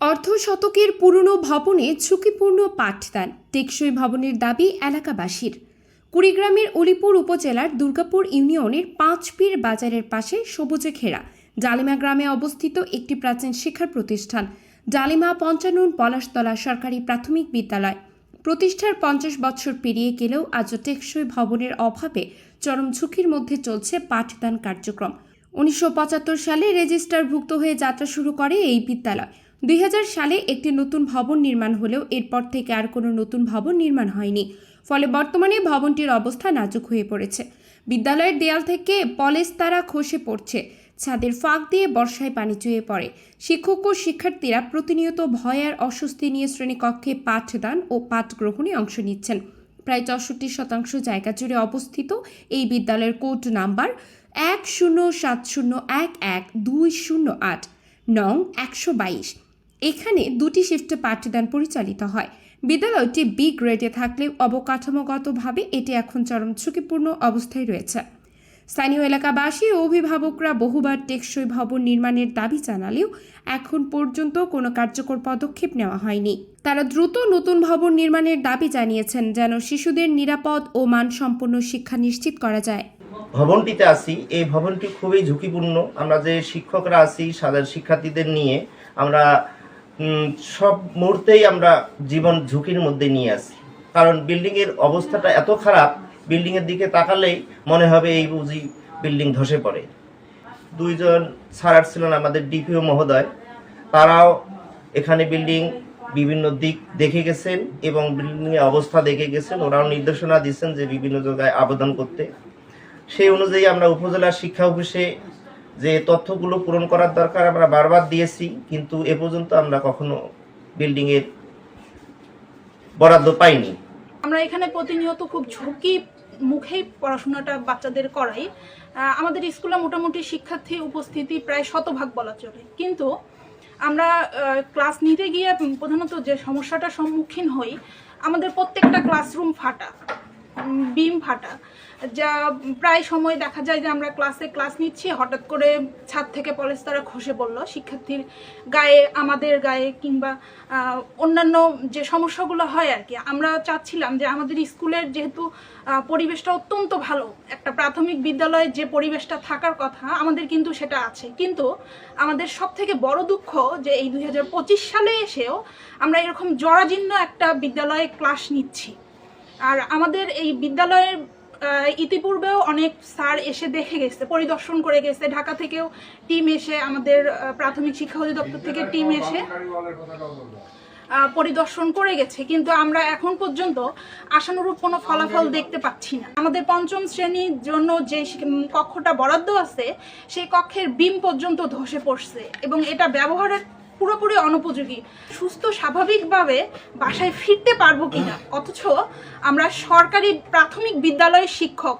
অর্ধ শতকের পুরনো ভবনে ঝুঁকিপূর্ণ পাঠদান, টেকসই ভবনের দাবি এলাকাবাসীর। কুড়িগ্রামের উলিপুর উপজেলার দুর্গাপুর ইউনিয়নের পাঁচপীর বাজারের পাশে সবুজে ঘেরা ডালিমা গ্রামে অবস্থিত একটি প্রাচীন শিক্ষা প্রতিষ্ঠান ডালিমা পঞ্চানন পলাশতলা সরকারি প্রাথমিক বিদ্যালয়। প্রতিষ্ঠার পঞ্চাশ বছর পেরিয়ে গেলেও আজও টেকসই ভবনের অভাবে চরম ঝুঁকির মধ্যে চলছে পাঠদান কার্যক্রম। উনিশশো পঁচাত্তর সালে রেজিস্টারভুক্ত হয়ে যাত্রা শুরু করে এই বিদ্যালয়। দুই হাজার সালে একটি নতুন ভবন নির্মাণ হলেও এরপর থেকে আর কোনো নতুন ভবন নির্মাণ হয়নি। ফলে বর্তমানে ভবনটির অবস্থা নাজুক হয়ে পড়েছে। বিদ্যালয়ের দেয়াল থেকে পলেস্তারা খসে পড়ছে। ছাদের ফাঁক দিয়ে বর্ষায় পানি চুয়ে পড়ে। শিক্ষক ও শিক্ষার্থীরা প্রতিনিয়ত ভয় আর অস্বস্তি নিয়ে শ্রেণীকক্ষে পাঠদান ও পাঠ গ্রহণে অংশ নিচ্ছেন। প্রায় চৌষট্টি শতাংশ জায়গা জুড়ে অবস্থিত এই বিদ্যালয়ের কোড নাম্বার এক শূন্য সাত শূন্য এক এক দুই শূন্য আট, নং একশো বাইশ। এখানে দুটি শিফটে পাঠদান পরিচালিত হয়। বিদ্যালয়টি বি গ্রেডে থাকলেও অবকাঠামোগতভাবে এটি এখন চরম ঝুঁকিপূর্ণ অবস্থায় রয়েছে। স্থানীয় এলাকাবাসী ও অভিভাবকরা বহুবার টেকসই ভবন নির্মাণের দাবি জানালেও এখন পর্যন্ত কোনো কার্যকর পদক্ষেপ নেওয়া হয়নি। তারা দ্রুত নতুন ভবন নির্মাণের দাবি জানিয়েছেন যেন শিশুদের নিরাপদ ও মানসম্পন্ন শিক্ষা নিশ্চিত করা যায়। ভবনটিতে আছি। এই ভবনটি খুবই ঝুঁকিপূর্ণ। আমরা যে শিক্ষকরা আছি, সাধারণ শিক্ষার্থীদের নিয়ে আমরা সব মুহূর্তেই আমরা জীবন ঝুঁকির মধ্যে নিয়ে আসি। কারণ বিল্ডিংয়ের অবস্থাটা এত খারাপ, বিল্ডিংয়ের দিকে তাকালেই মনে হবে এই বুঝি বিল্ডিং ধসে পড়ে। দুইজন স্যার ছিলেন আমাদের ডিপিও মহোদয়। তারাও এখানে বিল্ডিং বিভিন্ন দিক দেখে গেছেন এবং বিল্ডিংয়ের অবস্থা দেখে গেছেন। ওরাও নির্দেশনা দিচ্ছেন যে বিভিন্ন জায়গায় আবেদন করতে। সেই অনুযায়ী আমরা উপজেলা শিক্ষা অফিসে যে তথ্যগুলো পূরণ করার দরকার আমরা বারবার দিয়েছি, কিন্তু এ পর্যন্ত আমরা কখনো বিল্ডিংয়ের বরাদ্দ পাইনি। আমরা এখানে প্রতিনিয়ত খুব ঝুঁকি মুখেই পড়াশোনাটা বাচ্চাদের করাই। আমাদের স্কুলে মোটামুটি শিক্ষার্থী উপস্থিতি প্রায় শতভাগ বলা চলে। কিন্তু আমরা ক্লাস নিতে গিয়ে প্রধানত যে সমস্যাটার সম্মুখীন হই, আমাদের প্রত্যেকটা ক্লাসরুম ফাটা। বিম ফাটা। যা প্রায় সময় দেখা যায় যে আমরা ক্লাসে ক্লাস নিচ্ছি, হঠাৎ করে ছাদ থেকে পলেস্তারা খসে পড়ল। শিক্ষার্থীর গায়ে, আমাদের গায়ে কিংবা অন্যান্য যে সমস্যাগুলো হয় আর কি, আমরা চাচ্ছিলাম যে আমাদের স্কুলের যেহেতু পরিবেশটা অত্যন্ত ভালো, একটা প্রাথমিক বিদ্যালয়ে যে পরিবেশটা থাকার কথা, আমাদের কিন্তু সেটা আছে। কিন্তু আমাদের সব থেকে বড় দুঃখ যে এই দুই হাজার পঁচিশ সালে এসেও আমরা এরকম জরাজীর্ণ একটা বিদ্যালয়ে ক্লাস নিচ্ছি। আর আমাদের এই বিদ্যালয়ের ইতিপূর্বেও অনেক স্যার এসে দেখে গেছে, পরিদর্শন করে গেছে। ঢাকা থেকেও টিম এসে আমাদের প্রাথমিক শিক্ষা অধিদপ্তর থেকে টিম এসে পরিদর্শন করে গেছে। কিন্তু আমরা এখন পর্যন্ত আশানুরূপ কোনো ফলাফল দেখতে পাচ্ছি না। আমাদের পঞ্চম শ্রেণির জন্য যে কক্ষটা বরাদ্দ আছে, সেই কক্ষের বিম পর্যন্ত ধসে পড়ছে এবং এটা ব্যবহারের পুরোপুরি অনুপযোগী। সুস্থ স্বাভাবিকভাবে বাসায় ফিরতে পারব কিনা? অথচ আমরা সরকারি প্রাথমিক বিদ্যালয়ের শিক্ষক